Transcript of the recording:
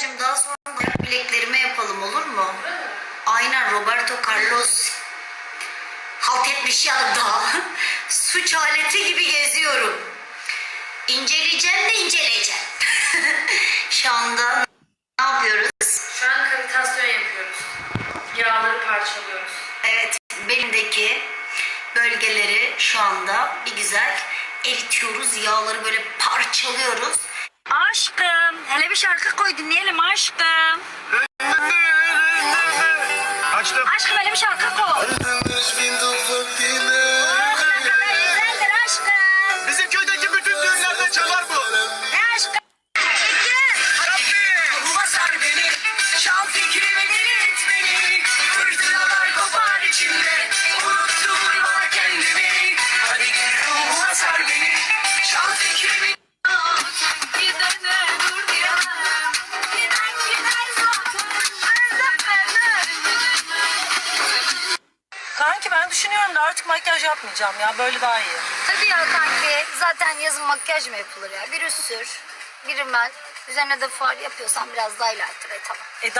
Büşra'cığım daha sonra bileklerime yapalım olur mu? Aynen Roberto Carlos halt etmiş yanımda. Suç aleti gibi geziyorum. İnceleyeceğim de inceleyeceğim. Şu anda ne yapıyoruz? Şu an kavitasyon yapıyoruz. Yağları parçalıyoruz. Evet, belimdeki bölgeleri şu anda bir güzel eritiyoruz. Yağları böyle parçalıyoruz. Aşkım, hele bir şarkı koy dinleyelim aşkım. Açtım. Aşkım bir şarkı vaktiyle Oh ne kadar güzeldir aşkım. Bizim köydeki bütün düğünlerde çalar bu. Ne aşkım? Ruha sar beni, şan fikrimi düşünüyorum da artık makyaj yapmayacağım ya böyle daha iyi. Tabii ya kanki. Zaten yazın makyaj mı yapılır ya? Biri sür, biri mel. Üzerine de far yapıyorsan biraz daha highlighter. E tamam. E daha